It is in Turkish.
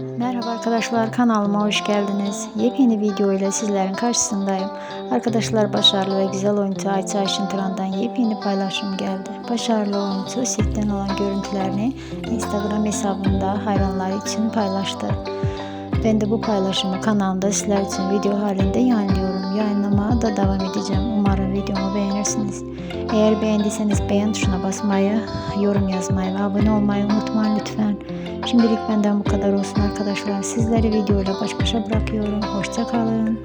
Merhaba arkadaşlar kanalıma hoş geldiniz. Yepyeni video ile sizlerin karşısındayım. Arkadaşlar başarılı ve güzel oyuncu Ayça Ayşintıran'dan yepyeni paylaşım geldi. Başarılı oyuncu setten olan görüntülerini Instagram hesabında hayranları için paylaştı. Ben de bu paylaşımı kanalımda sizler için video halinde yayınlıyorum. Yayınlamaya da devam edeceğim. Umarım videomu beğenirsiniz. Eğer beğendiyseniz beğen tuşuna basmayı, yorum yazmayı ve abone olmayı unutmayın lütfen. Şimdilik benden bu kadar olsun arkadaşlar. Sizleri videoyla baş başa bırakıyorum. Hoşçakalın.